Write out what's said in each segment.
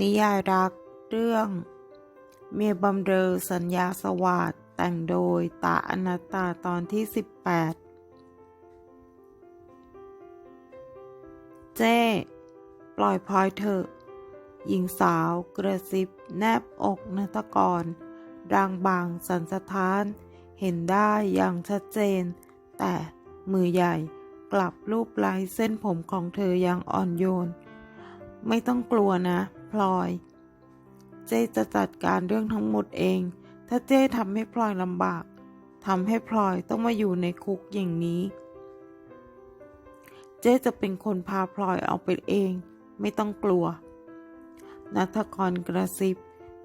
นิยายรักเรื่อง เมียบำเรอสัญญาสวัสดแต่งโดยตาอนัตตาตอนที่ 18 เจ้ ปล่อยพลอยเถอะ หญิงสาวกระซิบ แนบอกนัตกรร่างบางสันสะท้าน เห็นได้อย่างชัดเจน แต่มือใหญ่กลับรูปลายเส้นผมของเธออย่างอ่อนโยน ไม่ต้องกลัวนะ ลอย เจจะจัดการเรื่องทั้งหมดเอง ถ้าเจ้ทำให้พลอยลำบากทำให้พลอยต้องมาอยู่ในคุกอย่างนี้ เจ๊จะเป็นคนพาพลอยเอาไปเอง ไม่ต้องกลัว นัทกรกระซิบ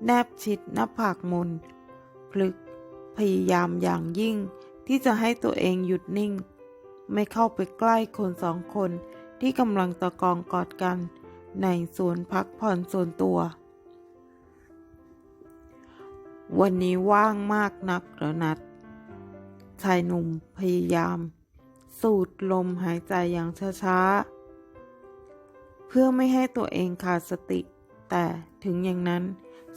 แนบชิดหน้าผากมนพลึก พยายามอย่างยิ่งที่จะให้ตัวเองหยุดนิ่ง ไม่เข้าไปใกล้คนสองคนที่กำลังตะกองกอดกัน ในสวนพักผ่อนส่วนตัว วันนี้ว่างมากนักหรอนัด ชายหนุ่มพยายาม สูดลมหายใจอย่างช้าๆ เพื่อไม่ให้ตัวเองขาดสติ แต่ถึงอย่างนั้น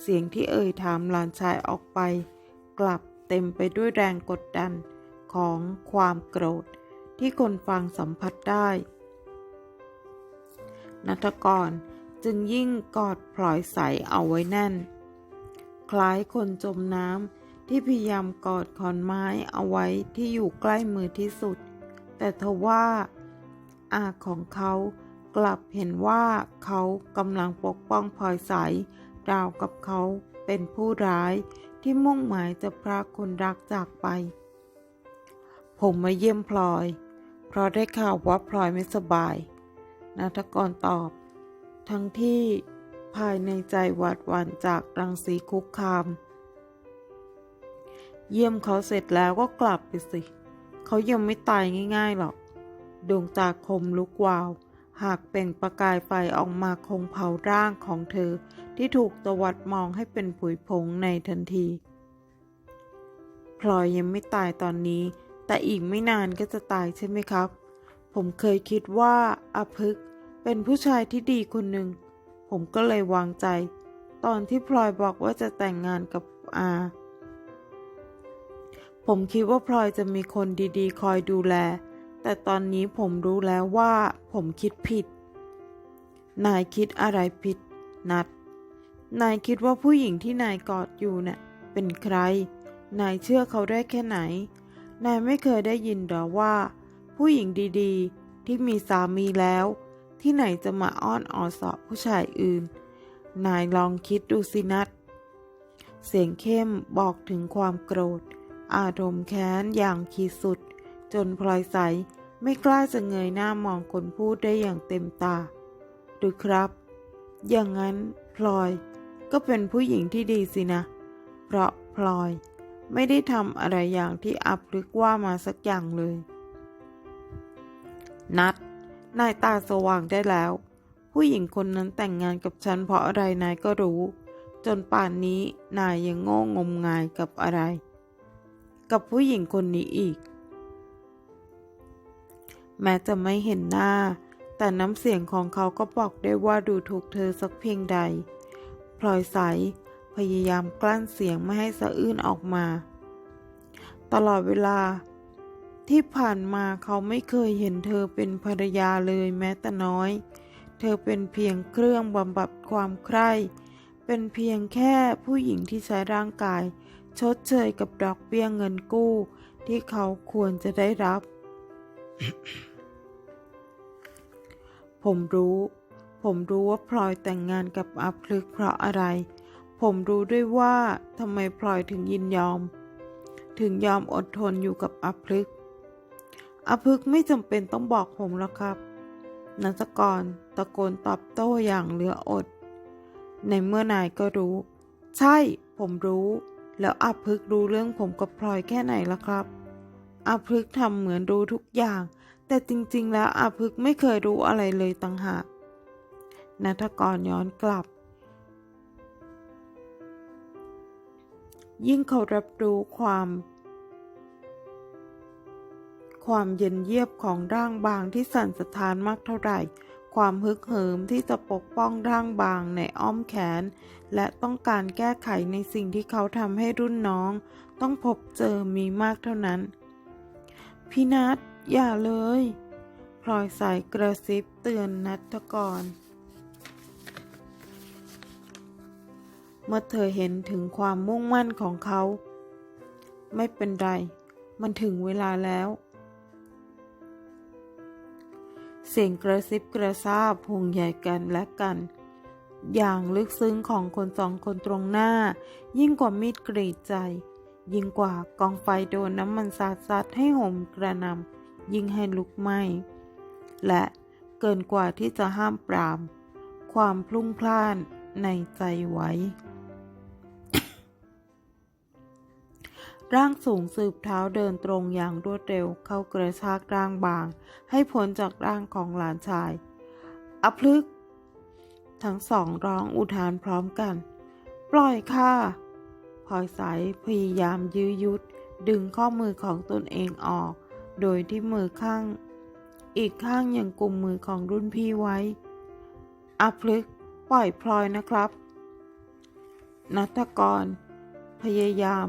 เสียงที่เอ่ยถามหลานชายออกไป กลับเต็มไปด้วยแรงกดดันของความโกรธที่คนฟังสัมผัสได้ นัทกร จึงยิ่งกอดพลอยใสเอาไว้แน่น คล้ายคนจมน้ำที่พยายามกอดขอนไม้เอาไว้ที่อยู่ใกล้มือที่สุด แต่ทว่าอาของเขากลับเห็นว่าเขากำลังปกป้องพลอยใสราวกับเขาเป็นผู้ร้ายที่มุ่งหมายจะพรากคนรักจากไป ผมมาเยี่ยมพลอย เพราะได้ข่าวว่าพลอยไม่สบาย นาทกรตอบ ทั้งที่ภายในใจหวาดหวั่นจากรังสีคุกคาม เยี่ยมเขาเสร็จแล้วก็กลับไปสิ เขายังไม่ตายง่าย ๆ หรอก ดวงตาคมลุกวาว หากเป่งประกายไฟออกมาคงเผาร่างของเธอ ที่ถูกตวัดมองให้เป็นผุยผงในทันทีพลอยยังไม่ตายตอนนี้ แต่อีกไม่นานก็จะตายใช่ไหมครับ ผมเคยคิดว่าอาพึกษ์ เป็นผู้ชายที่ดีคนหนึ่ง ผมก็เลยวางใจ ตอนที่พลอยบอกว่าจะแต่งงานกับอา ผมคิดว่าพลอยจะมีคนดีๆ คอยดูแล แต่ตอนนี้ผมรู้แล้วว่าผมคิดผิด นายคิดอะไรผิด นัด นายคิดว่าผู้หญิงที่นายกอดอยู่เนะ่ะเป็นใคร นายเชื่อเขาได้แค่ไหน นายไม่เคยได้ยินหรอว่า ผู้หญิงดีๆ ที่มีสามีแล้ว ที่ไหนจะมาอ้อนออสอบผู้ชายอื่น นายลองคิดดูสินัดเสียงเข้มบอกถึงความโกรธ อารมณ์แค้นอย่างขีดสุด จนพลอยใสไม่กล้าจะเงยหน้ามองคนพูดได้อย่างเต็มตาหรือครับ อย่างนั้นพลอยก็เป็นผู้หญิงที่ดีสินะ เพราะพลอยไม่ได้ทำอะไรอย่างที่อับลึกว่ามาสักอย่างเลย นัด นายตาสว่างได้แล้ว ผู้หญิงคนนั้นแต่งงานกับฉันเพราะอะไรนายก็รู้ จนป่านนี้นายยังโง่งมงายกับอะไร กับผู้หญิงคนนี้อีก แม้จะไม่เห็นหน้า แต่น้ำเสียงของเขาก็บอกได้ว่าดูถูกเธอสักเพียงใดพลอยใสพยายามกลั้นเสียงไม่ให้สะอื้นออกมา ตลอดเวลา ที่ผ่านมาเขาไม่เคยเห็นเธอเป็นภรรยาเลยแม้แต่น้อย เธอเป็นเพียงเครื่องบำบัดความใคร่ เป็นเพียงแค่ผู้หญิงที่ใช้ร่างกาย ชดเชยกับดอกเบี้ยเงินกู้ ที่เขาควรจะได้รับ ผมรู้ ผมรู้ว่าพลอยแต่งงานกับอาพลึกเพราะอะไร ผมรู้ด้วยว่าทำไมพลอยถึงยินยอม ถึงยอมอดทนอยู่กับอาพลึก อาพลึกไม่จำเป็นต้องบอกผมแล้วครับนัสกรตะโกนตอบโต้อย่างเหลืออด ในเมื่อนายก็รู้ ใช่ผมรู้ แล้วอาพึกษ์รู้เรื่องผมกับพลอยแค่ไหนล่ะครับอาพึกษ์ทำเหมือนรู้ทุกอย่าง แต่จริงๆ แล้วอาพึกษ์ไม่เคยรู้อะไรเลยต่างหากนัทกรย้อนกลับ ยิ่งเขารับรู้ความ ความเย็นเยียบของร่างบางที่สั่นสะท้านมากเท่าไหร่ ความฮึกเหิมที่จะปกป้องร่างบางในอ้อมแขน และต้องการแก้ไขในสิ่งที่เขาทำให้รุ่นน้อง ต้องพบเจอมีมากเท่านั้น พี่นัทอย่าเลยพลอยสายกระซิบเตือนนัทกร เมื่อเธอเห็นถึงความมุ่งมั่นของเขา ไม่เป็นไร มันถึงเวลาแล้ว เสียงกระซิบกระซาบห่วงใยกันและกัน อย่างลึกซึ้งของคนสองคนตรงหน้า ยิ่งกว่ามีดกรีดใจ ยิ่งกว่ากองไฟโดนน้ำมันสาดสัดให้ห่มกระนำยิ่งให้ลุกไหม้และเกินกว่าที่จะห้ามปราม ความพลุ่งพล่านในใจไว้ ร่างสูงสืบเท้าเดินตรงอย่างรวดเร็วเข้ากระชากร่างบาง ให้พ้นจากร่างของหลานชายอพลึก ทั้งสองร้องอุทานพร้อมกัน ปล่อยค่ะพลอยสายพยายามยื้อยุด ดึงข้อมือของตนเองออก โดยที่มือข้าง อีกข้างยังกุมมือของรุ่นพี่ไว้อพลึก ปล่อยพลอยนะครับ นัทกร พยายาม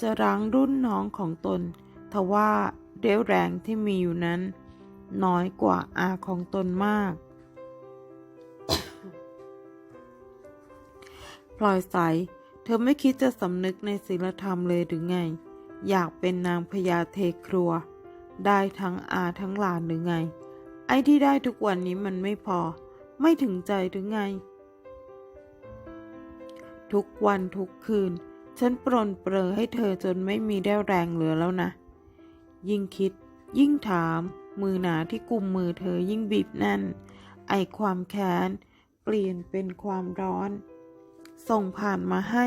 จะรั้งรุ่นน้องของตน ทว่าเรี่ยวแรงที่มีอยู่นั้น น้อยกว่าอาของตนมากพลอยใส เธอไม่คิดจะสำนึกในศีลธรรมเลยหรือไง อยากเป็นนางพญาเทครัว ได้ทั้งอาทั้งหลานหรือไง ไอ้ที่ได้ทุกวันนี้มันไม่พอ ไม่ถึงใจหรือไง ทุกวันทุกคืน ฉันปรนเปรอให้เธอจนไม่มีแรี่ยวแรงเหลือแล้วนะ ยิ่งคิด ยิ่งถาม มือหนาที่กุมมือเธอยิ่งบีบแน่น ไอความแค้น เปลี่ยนเป็นความร้อน ส่งผ่านมาให้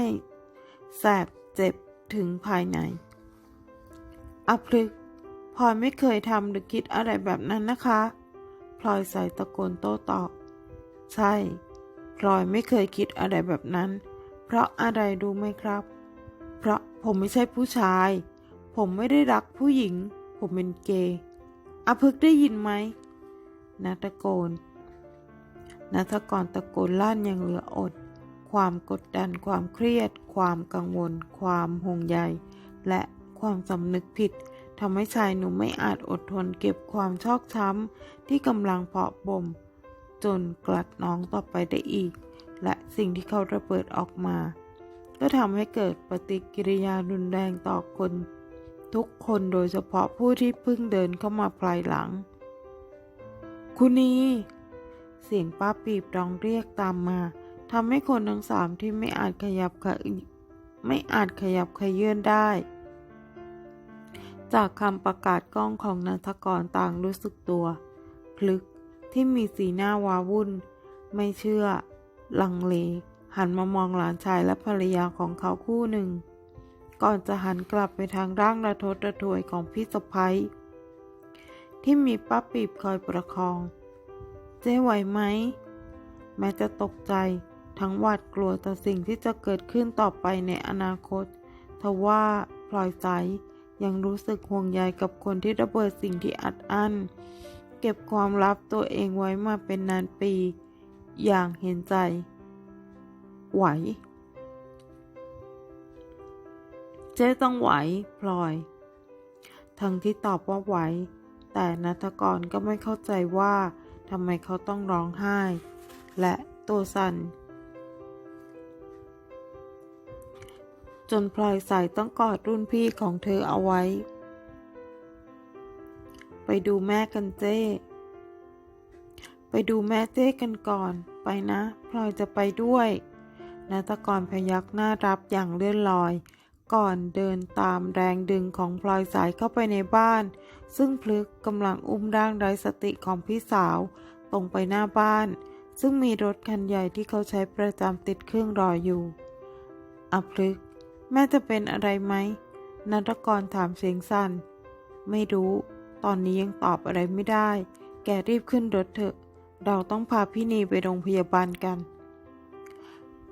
แสบเจ็บถึงภายในอพลึกพลอยไม่เคยทำหรือคิดอะไรแบบนั้นนะคะ พลอยใส่ตะโกนโต้ตอบ ใช่ พลอยไม่เคยคิดอะไรแบบนั้น เพราะอะไรรู้ไหมครับ เพราะผมไม่ใช่ผู้ชาย ผมไม่ได้รักผู้หญิง ผมเป็นเกย์อพึกได้ยินไหมนาตะโกนนาทกรตะโกนลั่นอย่างเหลืออด ความกดดัน ความเครียด ความกังวล ความห่วงใย และความสำนึกผิดทำให้ชายหนุ่มไม่อาจอดทนเก็บความชอกช้ำที่กำลังเพาะบ่ม จนกลัดน้องต่อไปได้อีก และสิ่งที่เขาระเบิดออกมา ก็ทำให้เกิดปฏิกิริยารุนแรงต่อคน ทุกคนโดยเฉพาะผู้ที่เพิ่งเดินเข้ามาภายหลัง คุณนีเสียงป้าปีบร้องเรียกตามมาทำให้คนทั้งสามที่ไม่อาจขยับขยไม่อาจขยับขยื่นได้ จากคำประกาศกล้องของนันทกรต่างรู้สึกตัวพลึกที่มีสีหน้าวาวุ่น ไม่เชื่อ ลังเล หันมามองหลานชายและภรรยาของเขาคู่หนึ่ง ก่อนจะหันกลับไปทางร่างระทดระทวยของพี่สะพ้ยที่มีป้าปีบคอยประคอง เจ๊ไหวไหม แม้จะตกใจทั้งหวาดกลัวต่อสิ่งที่จะเกิดขึ้นต่อไปในอนาคต ทว่าพลอยใสยังรู้สึกห่วงใยกับคนที่ระเบิดสิ่งที่อัดอั้น เก็บความลับตัวเองไว้มาเป็นนานปี อย่างเห็นใจ ไหว เจ๊ต้องไหวพลอย ทั้งที่ตอบว่าไหว แต่นัทกรก็ไม่เข้าใจว่าทำไมเขาต้องร้องไห้ และตัวสั่นจนพลอยใส่ต้องกอดรุ่นพี่ของเธอเอาไว้ ไปดูแม่กันเจ้ ไปดูแม่เจ้กันก่อน ไปนะ พลอยจะไปด้วย นัตกรพยักหน้ารับอย่างเลื่อนลอย ก่อนเดินตามแรงดึงของพลอยสายเข้าไปในบ้าน ซึ่งพลึกกำลังอุ้มร่างไร้สติของพี่สาว ตรงไปหน้าบ้าน ซึ่งมีรถคันใหญ่ที่เขาใช้ประจำติดเครื่องรออยู่อัพลึก แม่จะเป็นอะไรไหมนัตกรถามเสียงสั่น ไม่รู้ ตอนนี้ยังตอบอะไรไม่ได้ แกรีบขึ้นรถเถอะ เราต้องพาพี่นีไปโรงพยาบาลกัน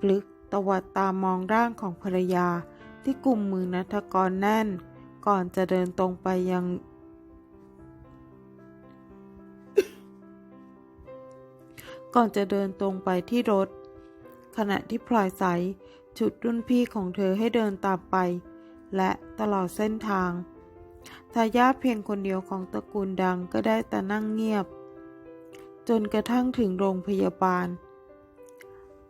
ลึกตวัดตามองร่างของภรรยาที่กลุ่มมือนัทกรแน่น ก่อนจะเดินตรงไปยัง ก่อนจะเดินตรงไปที่รถ ขณะที่พลอยใสฉุดรุ่นพี่ของเธอให้เดินตามไป และตลอดเส้นทางทายาทเพียงคนเดียวของตระกูลดังก็ได้แต่นั่งเงียบ จนกระทั่งถึงโรงพยาบาล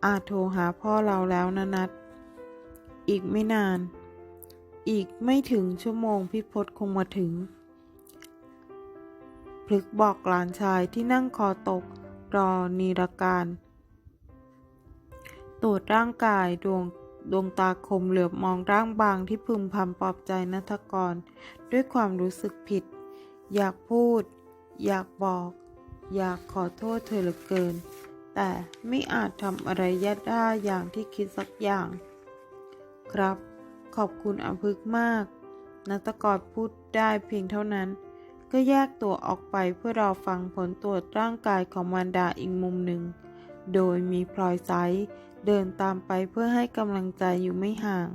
อาจโทรหาพ่อเราแล้วนะนัด อีกไม่นาน อีกไม่ถึงชั่วโมงพี่พศคงมาถึง พลึกบอกหลานชายที่นั่งคอตกรอนีรการ ตรวจร่างกายดวงดวงตาคมเหลือบมองร่างบางที่พึมพำปลอบใจนัทกร ด้วยความรู้สึกผิด อยากพูด อยากบอก อยากขอโทษเธอเหลือเกิน แต่ไม่อาจทำอะไรยัดได้อย่างที่คิดสักอย่าง ครับ ขอบคุณอภึกมาก นัตกรพูดได้เพียงเท่านั้น ก็แยกตัวออกไปเพื่อรอฟังผลตรวจร่างกายของมารดาอีกมุมหนึ่ง โดยมีพลอยไซเดินตามไปเพื่อให้กำลังใจอยู่ไม่ห่าง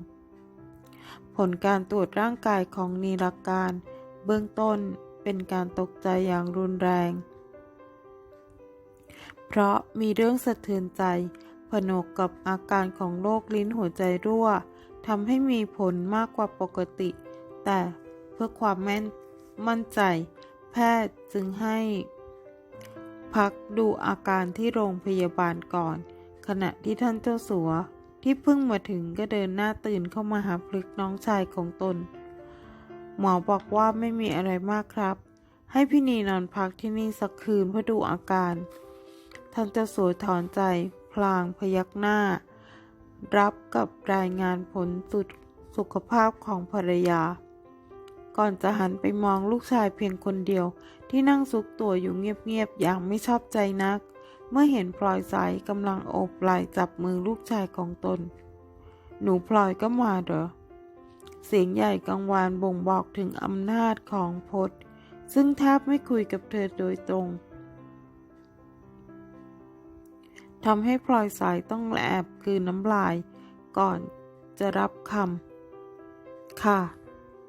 ผลการตรวจร่างกายของนีรการ เบื้องต้นเป็นการตกใจอย่างรุนแรง เพราะมีเรื่องสะเทือนใจ ผนวกกับอาการของโรคลิ้นหัวใจรั่วทำให้มีผลมากกว่าปกติ แต่เพื่อความแม่นมั่นใจ แพทย์จึงให้ พักดูอาการที่โรงพยาบาลก่อน ขณะที่ท่านเจ้าสัวที่เพิ่งมาถึงก็เดินหน้าตื่นเข้ามาหาพลึกน้องชายของตน หมอบอกว่าไม่มีอะไรมากครับ ให้พี่นีนอนพักที่นี่สักคืนเพื่อดูอาการ ท่านเจ้าสัวถอนใจ พลางพยักหน้า รับกับรายงานผลสุดสุขภาพของภรรยา ก่อนจะหันไปมองลูกชายเพียงคนเดียว ที่นั่งซุกตัวอยู่เงียบๆอย่างไม่ชอบใจนัก เมื่อเห็นพลอยสายกำลังโอบไหล่จับมือลูกชายของตน หนูพลอยก็มาเหรอเสียงใหญ่กังวานบ่งบอกถึงอำนาจของพศซึ่งแทบไม่คุยกับเธอโดยตรง ทำให้พลอยสายต้องแอบกลืนน้ำลาย ก่อนจะรับคำค่ะ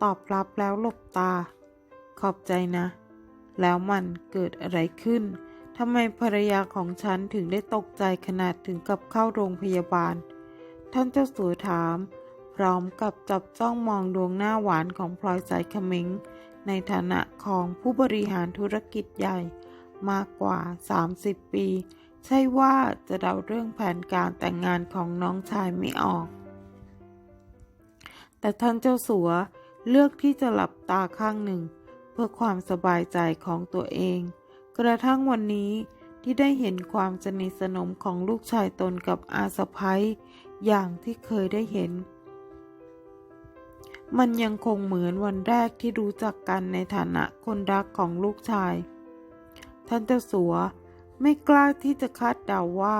ตอบรับแล้วหลบตา ขอบใจนะ แล้วมันเกิดอะไรขึ้นทำไมภรรยาของฉันถึงได้ตกใจขนาดถึงกับเข้าโรงพยาบาล ท่านเจ้าสัวถาม พร้อมกับจับจ้องมองดวงหน้าหวานของพลอยสายขมิง ในฐานะของผู้บริหารธุรกิจใหญ่มากกว่า 30 ปี ใช่ว่าจะเดาเรื่องแผนการแต่งงานของน้องชายไม่ออก แต่ท่านเจ้าสัวเลือกที่จะหลับตาข้างหนึ่ง เพื่อความสบายใจของตัวเอง กระทั่งวันนี้ที่ได้เห็นความสนิทสนมของลูกชายตนกับอาสะพ้ยอย่างที่เคยได้เห็น มันยังคงเหมือนวันแรกที่รู้จักกันในฐานะคนรักของลูกชาย ท่านเจ้าสัว ไม่กล้าที่จะคาดเดาว่า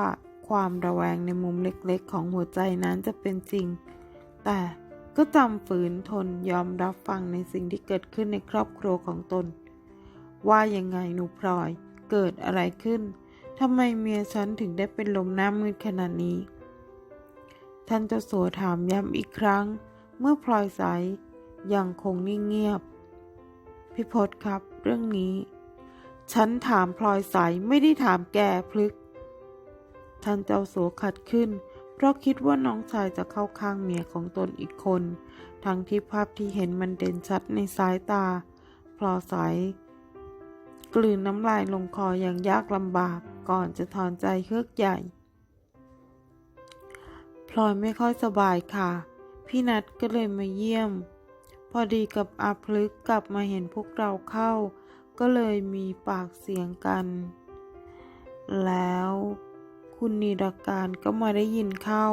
ความระแวงในมุมเล็กๆ ของหัวใจนั้นจะเป็นจริง แต่ก็จำฝืนทนยอมรับฟังในสิ่งที่เกิดขึ้นในครอบครัวของตน ว่ายังไงหนูพลอยเกิดอะไรขึ้นทำไมเมียฉันถึงได้เป็นลมหน้ามืดขนาดนี้ ท่านเจ้าสัวถามย้ำอีกครั้ง เมื่อพลอยใสยังคงนิ่งเงียบพี่พศครับเรื่องนี้ ฉันถามพลอยใสไม่ได้ถามแกพลึก ท่านเจ้าสัวขัดขึ้น เพราะคิดว่าน้องชายจะเข้าข้างเมียของตนอีกคน ทั้งที่ภาพที่เห็นมันเด่นชัดในสายตา พลอยใสกลืนน้ำลายลงคออย่างยากลำบากก่อนจะถอนใจเฮือกใหญ่ พลอยไม่ค่อยสบายค่ะ พี่นัดก็เลยมาเยี่ยม พอดีกับอาพลึกกลับมาเห็นพวกเราเข้า ก็เลยมีปากเสียงกัน แล้วคุณนีรการก็มาได้ยินเข้า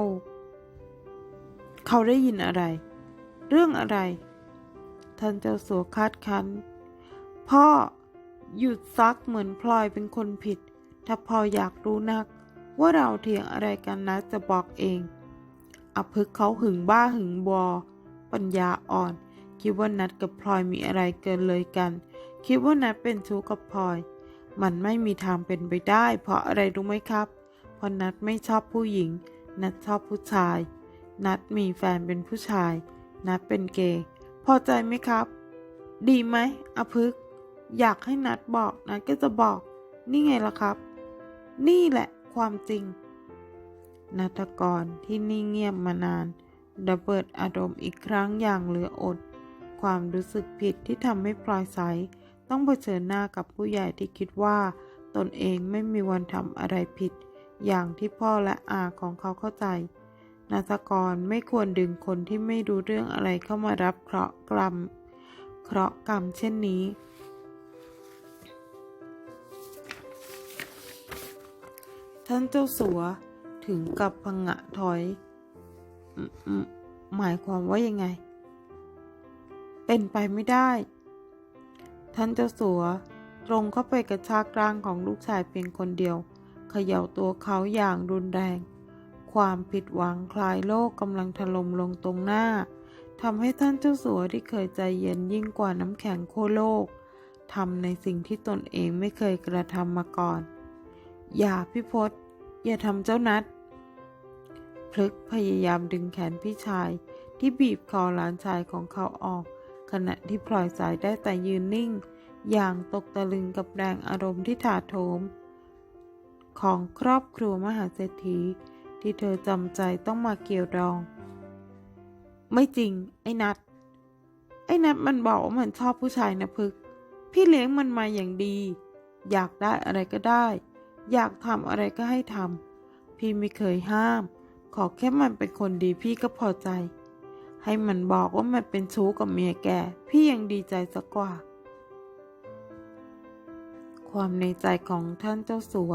เขาได้ยินอะไร เรื่องอะไร ท่านเจ้าสัวคาดคัน พ่อหยุดซักเหมือนพลอยเป็นคนผิด ถ้าพ่ออยากรู้นัก ว่าเราเถียงอะไรกันนะจะบอกเองอพึกเขาหึงบ้าหึงบอ ปัญญาอ่อน คิดว่านัดกับพลอยมีอะไรเกินเลยกัน คิดว่านัดเป็นชู้กับพลอย มันไม่มีทางเป็นไปได้ เพราะอะไรรู้ไหมครับ เพราะนัดไม่ชอบผู้หญิง นัดชอบผู้ชาย นัดมีแฟนเป็นผู้ชาย นัดเป็นเกย์พอใจไหมครับ ดีไหมอพึก อยากให้นัดบอกนัดก็จะบอก นี่ไงล่ะครับ นี่แหละความจริงนัทกรที่นิ่งเงียบมานานระเบิดอารมณ์อีกครั้งอย่างเหลืออด ความรู้สึกผิดที่ทำให้พลอยใส ต้องเผชิญหน้ากับผู้ใหญ่ที่คิดว่า ตนเองไม่มีวันทำอะไรผิด อย่างที่พ่อและอาของเขาเข้าใจนัทกรไม่ควรดึงคนที่ไม่รู้เรื่องอะไรเข้ามารับเคราะห์กรรม เคราะห์กรรมเช่นนี้ ท่านเจ้าสัวถึงกับพังะถอย หมายความว่ายังไง เป็นไปไม่ได้ ท่านเจ้าสัว ตรงเข้าไปกระชากร่างของลูกชายเพียงคนเดียว เขย่าตัวเขาอย่างรุนแรง ความผิดหวังคลายโลกกำลังถล่มลงตรงหน้าทำให้ท่านเจ้าสัวที่เคยใจเย็นยิ่งกว่าน้ำแข็งโคโลกทำในสิ่งที่ตนเองไม่เคยกระทำมาก่อน อย่าพี่พศอย่าทำเจ้านัดพลึกพยายามดึงแขนพี่ชายที่บีบคอหลานชายของเขาออก ขณะที่พลอยสายได้แต่ยืนนิ่ง อย่างตกตะลึงกับแรงอารมณ์ที่ถาโถม ของครอบครัวมหาเศรษฐี ที่เธอจำใจต้องมาเกี่ยวดอง ไม่จริง ไอ้นัด ไอ้นัดมันบอกว่ามันชอบผู้ชายนะพึก พี่เลี้ยงมันมาอย่างดี อยากได้อะไรก็ได้ อยากทำอะไรก็ให้ทำพี่ไม่เคยห้าม ขอแค่มันเป็นคนดีพี่ก็พอใจ ให้มันบอกว่ามันเป็นชู้กับเมียแก พี่ยังดีใจสักกว่า ความในใจของท่านเจ้าสัว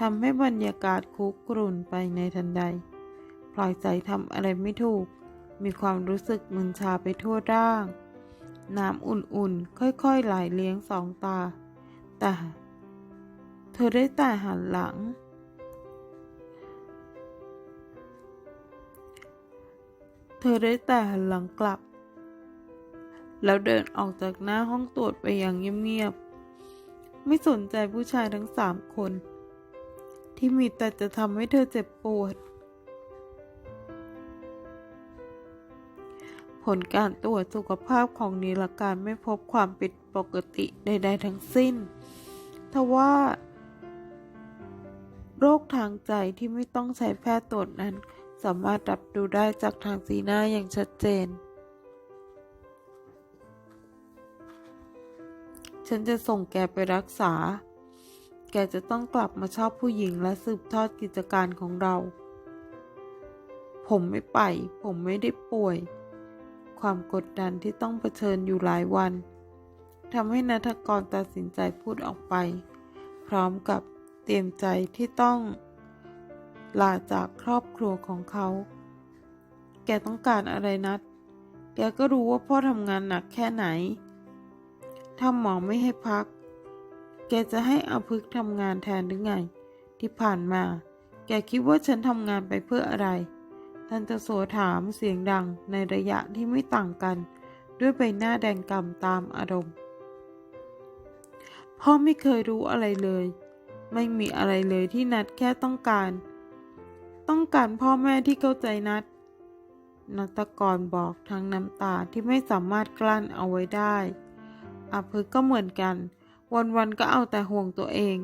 ทำให้บรรยากาศคุกรุ่นไปในทันใดพลอยใจทำอะไรไม่ถูก มีความรู้สึกมึนชาไปทั่วร่าง น้ำอุ่นๆ ค่อยๆ ไหลเลี้ยงสองตา แต่ เธอได้แต่หันหลัง เธอได้แต่หันหลังกลับ แล้วเดินออกจากหน้าห้องตรวจไปอย่างเงียบๆ ไม่สนใจผู้ชายทั้งสามคน ที่มีแต่จะทำให้เธอเจ็บปวด ผลการตรวจสุขภาพของนิลการไม่พบความผิดปกติใด ๆ ทั้งสิ้นทว่าโรคทางใจที่ไม่ต้องใช้แพทย์ตรวจนั้น สามารถรับดูได้จากทางสีหน้าอย่างชัดเจน ฉันจะส่งแกไปรักษา แกจะต้องกลับมาชอบผู้หญิงและสืบทอดกิจการของเรา ผมไม่ไป ผมไม่ได้ป่วย ความกดดันที่ต้องเผชิญอยู่หลายวันทำให้นัทกรตัดสินใจพูดออกไป พร้อมกับเตรียมใจที่ต้อง ลาจากครอบครัวของเขา แกต้องการอะไรนัด แกก็รู้ว่าพ่อทำงานหนักแค่ไหน ถ้าหมอไม่ให้พัก แกจะให้อาพึกทำงานแทนหรือไง ที่ผ่านมา แกคิดว่าฉันทำงานไปเพื่ออะไร ท่านจะโสถามเสียงดังในระยะที่ไม่ต่างกัน ด้วยใบหน้าแดงก่ำตามอารมณ์ พ่อไม่เคยรู้อะไรเลย ไม่มีอะไรเลยที่นัดแค่ต้องการ ต้องการพ่อแม่ที่เข้าใจนัดนัตกรบอกทั้งน้ำตาที่ไม่สามารถกลั้นเอาไว้ได้อาพึกก็เหมือนกัน วันๆก็เอาแต่ห่วงตัวเอง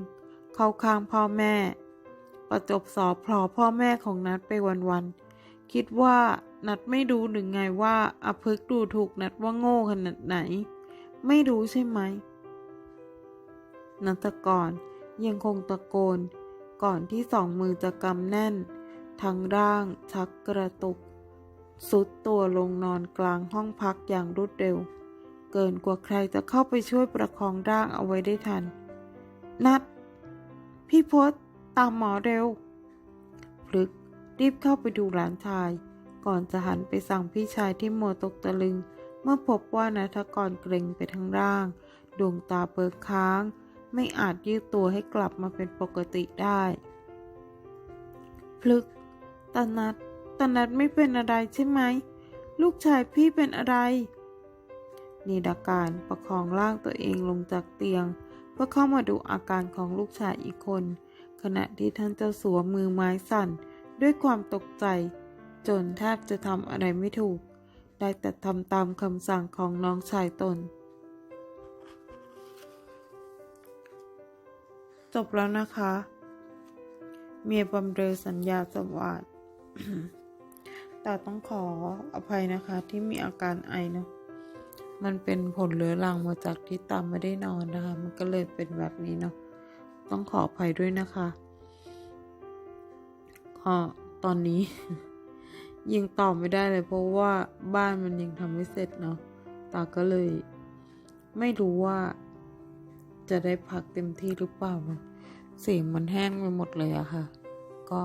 เข้าข้างพ่อแม่ ประจบสอบพลอพ่อแม่ของนัดไปวันๆคิดว่านัดไม่รู้หรือไงว่าอาพึกดูถูกนัดว่าโง่ขนาดไหน ไม่รู้ใช่ไหมนัตกรยังคงตะโกน ก่อนที่สองมือจะกำแน่น ทั้งร่างชักกระตุก สุดตัวลงนอนกลางห้องพักอย่างรวดเร็ว เกินกว่าใครจะเข้าไปช่วยประคองร่างเอาไว้ได้ทัน นัด พี่พศตามหมอเร็วพลึกรีบเข้าไปดูหลานชาย ก่อนจะหันไปสั่งพี่ชายที่มัวตกตะลึง เมื่อพบว่านาทกรเกรงไปทั้งร่าง ดวงตาเปิดค้าง ไม่อาจยืดตัวให้กลับมาเป็นปกติได้ พลึก ตานัดตานัดไม่เป็นอะไรใช่ไหม ลูกชายพี่เป็นอะไรนีดาการประคองร่างตัวเองลงจากเตียง เพื่อเข้ามาดูอาการของลูกชายอีกคน ขณะที่ท่านเจ้าสัวมือไม้สั่น ด้วยความตกใจ จนแทบจะทำอะไรไม่ถูก ได้แต่ทำตามคำสั่งของน้องชายตน จบแล้วนะคะ เมียบำเรอสัญญาสวัสด แต่ต้องขออภัยนะคะที่มีอาการไอเนาะมันเป็นผลเรื้อรังมาจากที่ตามไม่ได้นอนนะคะ มันก็เลยเป็นแบบนี้เนาะต้องขออภัยด้วยนะคะก็ตอนนี้ ยังตอบไม่ได้เลย เพราะว่าบ้านมันยังทำไม่เสร็จเนาะตาก็เลย ไม่รู้ว่า จะได้พักเต็มที่หรือเปล่าเสียงมันแห้งไปหมดเลยอะค่ะ ก็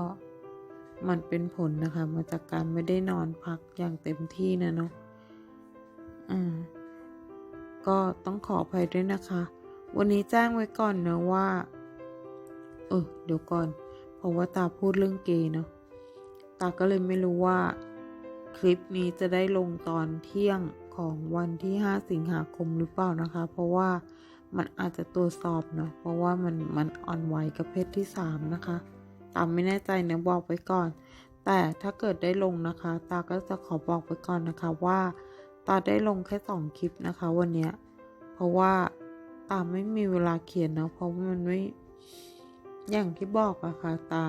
มันเป็นผลนะคะ มาจากการไม่ได้นอนพักอย่างเต็มที่นะเนาะอ่าก็ต้องขออภัยด้วยนะคะ วันนี้แจ้งไว้ก่อนนะว่า เออเดี๋ยวก่อน เพราะว่าตาพูดเรื่องเกย์เนาะ ตาก็เลยไม่รู้ว่า คลิปนี้จะได้ลงตอนเที่ยงของวันที่ 5 สิงหาคมหรือเปล่านะคะ เพราะว่ามันอาจจะตรวจสอบเนาะ เพราะว่ามันมันอ่อนไหวกับเพศที่ 3 นะคะ ตาไม่แน่ใจนะบอกไว้ก่อน แต่ถ้าเกิดได้ลงนะคะ ตาก็จะขอบอกไว้ก่อนนะคะว่า ตาได้ลงแค่สองคลิปนะคะ วันเนี้ย เพราะว่าตาไม่มีเวลาเขียนเนาะเพราะว่ามันไม่ อย่างที่บอกอะค่ะ ตา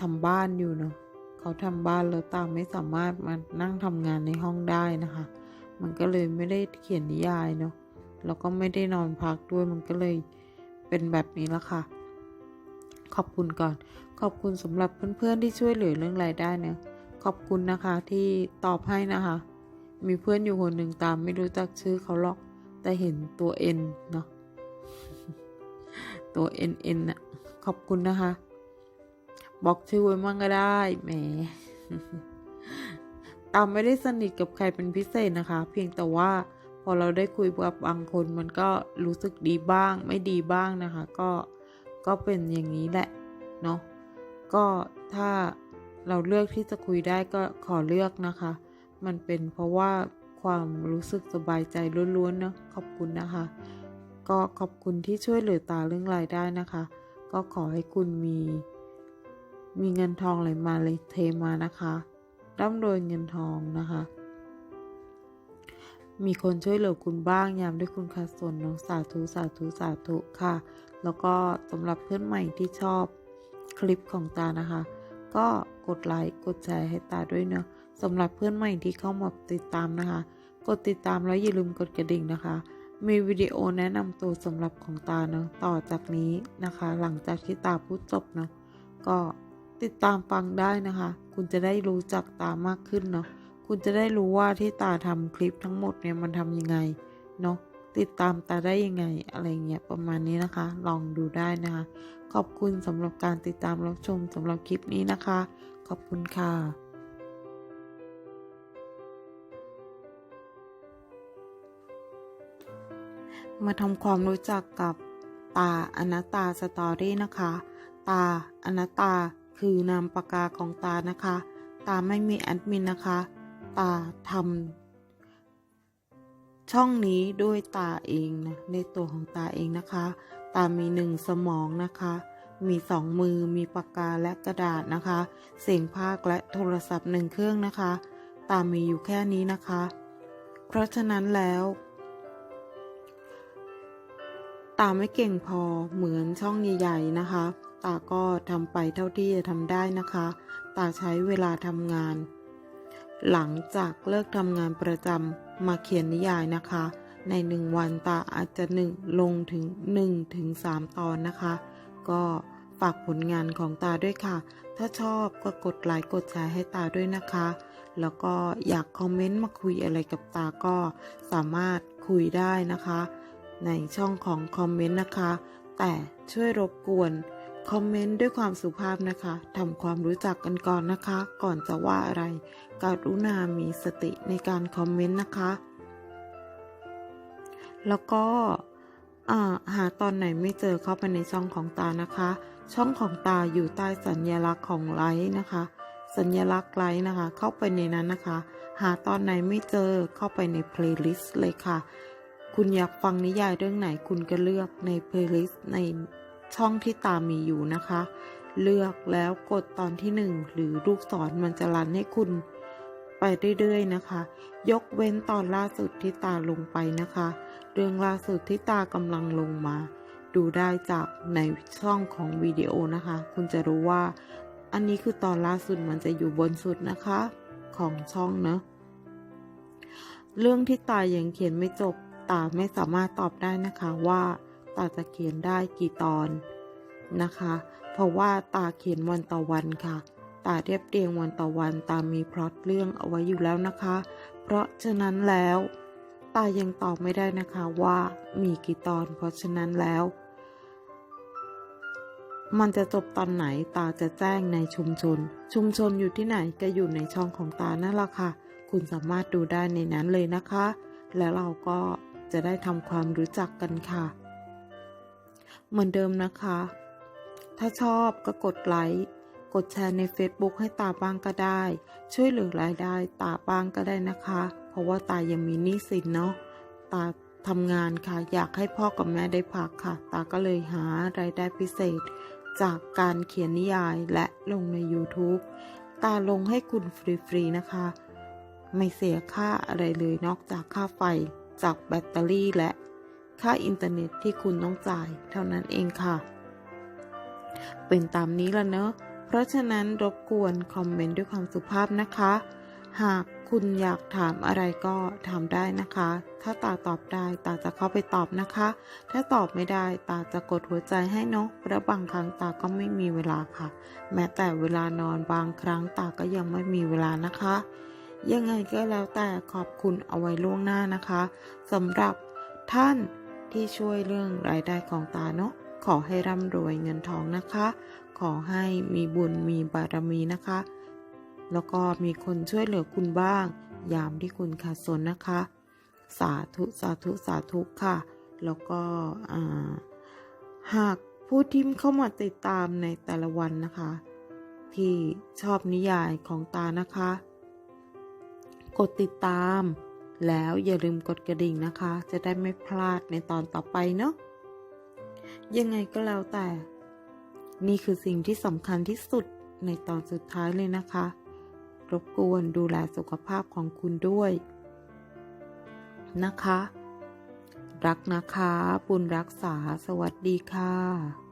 ทำบ้านอยู่เนาะเขาทำบ้านแล้วตาไม่สามารถมานั่งทำงานในห้องได้นะคะ มันก็เลยไม่ได้เขียนนิยายเนาะแล้วก็ไม่ได้นอนพักด้วยมันก็เลยเป็นแบบนี้ละค่ะ ขอบคุณก่อน ขอบคุณสำหรับเพื่อนๆที่ช่วยเหลือเรื่องรายได้เนะขอบคุณนะคะที่ตอบให้นะคะ มีเพื่อนอยู่คนหนึ่งตามไม่รู้จักชื่อเขาหรอก แต่เห็นตัว N เนาะตัว N N น่ะขอบคุณนะคะ บอกชื่อไว้มั่งก็ได้แหมตามไม่ได้สนิทกับใครเป็นพิเศษนะคะ เพียงแต่ว่าพอเราได้คุยกับบางคนมันก็รู้สึกดีบ้าง ไม่ดีบ้างนะคะ ก็ก็เป็นอย่างนี้แหละเนาะ ก็ถ้าเราเลือกที่จะคุยได้ก็ขอเลือกนะคะ มันเป็นเพราะว่าความรู้สึกสบายใจล้วนๆเนาะขอบคุณนะคะ ก็ขอบคุณที่ช่วยเหลือตาเรื่องรายได้นะคะ ก็ขอให้คุณมี มีเงินทองไหลมาเลยเทมานะคะร่ำรวยเงินทองนะคะ มีคนช่วยเหลือคุณบ้างยามด้วยคุณขาส่วนเนาะสาธุสาธุสาธุค่ะ แล้วก็สำหรับเพื่อนใหม่ที่ชอบ คลิปของตานะคะ ก็กดไลค์กดแชร์ให้ตาด้วยเนาะสำหรับเพื่อนใหม่ที่เข้ามาติดตามนะคะ กดติดตามแล้วอย่าลืมกดกระดิ่งนะคะ มีวิดีโอแนะนำตัวสำหรับของตาเนาะต่อจากนี้นะคะ หลังจากที่ตาพูดจบเนาะก็ติดตามฟังได้นะคะ คุณจะได้รู้จักตามากขึ้นเนาะคุณจะได้รู้ว่าที่ตาทำคลิปทั้งหมดเนี่ยมันทำยังไงเนาะติดตามตาได้ยังไงอะไรเงี้ยประมาณนี้นะคะ ลองดูได้นะคะ ขอบคุณสำหรับการติดตามรับชมสำหรับคลิปนี้นะคะ ขอบคุณค่ะมาทำความรู้จักกับตาอนัตตาสตอรี่นะคะ ตาอนัตตาคือนามปากกาของตานะคะ ตาไม่มีแอดมินนะคะ ตาทำช่องนี้ด้วยตาเองนะในตัวของตาเองนะคะ ตามีหนึ่งสมองนะคะ มีสองมือ มีปากกาและกระดาษนะคะ เสียงภาคและโทรศัพท์หนึ่งเครื่องนะคะ ตามีอยู่แค่นี้นะคะ เพราะฉะนั้นแล้ว ตาไม่เก่งพอเหมือนช่องใหญ่ๆนะคะ ตาก็ทำไปเท่าที่จะทำได้นะคะ ตาใช้เวลาทำงาน หลังจากเลิกทำงานประจำมาเขียนนิยายนะคะ ในหนึ่งวันตาอาจจะหนึ่งลงถึง1ถึง3ตอนนะคะ ก็ฝากผลงานของตาด้วยค่ะ ถ้าชอบก็กดไลค์กดแชร์ให้ตาด้วยนะคะ แล้วก็อยากคอมเมนต์มาคุยอะไรกับตาก็สามารถคุยได้นะคะ ในช่องของคอมเมนต์นะคะ แต่ช่วยรบกวนคอมเมนต์ด้วยความสุภาพนะคะทำความรู้จักกันก่อนนะคะ ก่อนจะว่าอะไรกรุณามีสติในการคอมเมนต์นะคะ แล้วก็หาตอนไหนไม่เจอเข้าไปในช่องของตานะคะ ช่องของตาอยู่ใต้สัญลักษณ์ของไลค์นะคะ สัญลักษณ์ไลค์นะคะ เข้าไปในนั้นนะคะ หาตอนไหนไม่เจอเข้าไปในเพลย์ลิสต์เลยค่ะ คุณอยากฟังนิยายเรื่องไหนคุณก็เลือกในเพลย์ลิสต์ในช่องที่ตามมีอยู่นะคะ เลือกแล้วกดตอนที่หนึ่งหรือลูกศรมันจะรันให้คุณ ไปเรื่อยๆนะคะ ยกเว้นตอนล่าสุดที่ตาลงไปนะคะ เรื่องล่าสุดที่ตากำลังลงมา ดูได้จากในช่องของวิดีโอนะคะ คุณจะรู้ว่า อันนี้คือตอนล่าสุดมันจะอยู่บนสุดนะคะ ของช่องเนอะเรื่องที่ตายังเขียนไม่จบตาไม่สามารถตอบได้นะคะว่าตาจะเขียนได้กี่ตอนนะคะ เพราะว่าตาเขียนวันต่อวันค่ะ ตาเรียบเรียงวันต่อวันตามีพล็อตเรื่องเอาไว้อยู่แล้วนะคะ เพราะฉะนั้นแล้ว ตายังตอบไม่ได้นะคะว่ามีกี่ตอน เพราะฉะนั้นแล้ว มันจะจบตอนไหนตาจะแจ้งในชุมชน ชุมชนอยู่ที่ไหนก็อยู่ในช่องของตานั่นแหละค่ะ คุณสามารถดูได้ในนั้นเลยนะคะ แล้วเราก็จะได้ทำความรู้จักกันค่ะ เหมือนเดิมนะคะ ถ้าชอบก็กดไลค์ กดแชร์ใน Facebook ให้ตาบ้างก็ได้ ช่วยเหลือรายได้ตาบ้างก็ได้นะคะ เพราะว่าตายังมีหนี้สินเนาะตาทำงานค่ะ อยากให้พ่อกับแม่ได้พักค่ะ ตาก็เลยหารายได้พิเศษ จากการเขียนนิยายและลงใน YouTube ตาลงให้คุณฟรีๆนะคะ ไม่เสียค่าอะไรเลยนอกจากค่าไฟ จากแบตเตอรี่และค่าอินเทอร์เน็ตที่คุณต้องจ่ายเท่านั้นเองค่ะ เป็นตามนี้ละเนอะ ราะฉะนั้นรบกวนคอมเมนต์ด้วยความสุภาพนะคะ หากคุณอยากถามอะไรก็ถามได้นะคะ ถ้าตาตอบได้ตาจะเข้าไปตอบนะคะ ถ้าตอบไม่ได้ตาจะกดหัวใจให้เนาะเพราะบางครั้งตาก็ไม่มีเวลาค่ะ แม้แต่เวลานอนบางครั้งตาก็ยังไม่มีเวลานะคะ ยังไงก็แล้วแต่ขอบคุณเอาไว้ล่วงหน้านะคะสำหรับท่านที่ช่วยเรื่องรายได้ของตาเนาะ ขอให้ร่ำรวยเงินทองนะคะ ขอให้มีบุญมีบารมีนะคะ แล้วก็มีคนช่วยเหลือคุณบ้าง ยามที่คุณขาดสนนะคะ สาธุสาธุสาธุค่ะ แล้วก็หากผู้ที่เข้ามาติดตามในแต่ละวันนะคะ ที่ชอบนิยายของตานะคะ กดติดตามแล้วอย่าลืมกดกระดิ่งนะคะ จะได้ไม่พลาดในตอนต่อไปเนาะ ยังไงก็แล้วแต่ นี่คือสิ่งที่สำคัญที่สุดในตอนสุดท้ายเลยนะคะ รบกวนดูแลสุขภาพของคุณด้วย นะคะ รักนะคะ บุญรักษา สวัสดีค่ะ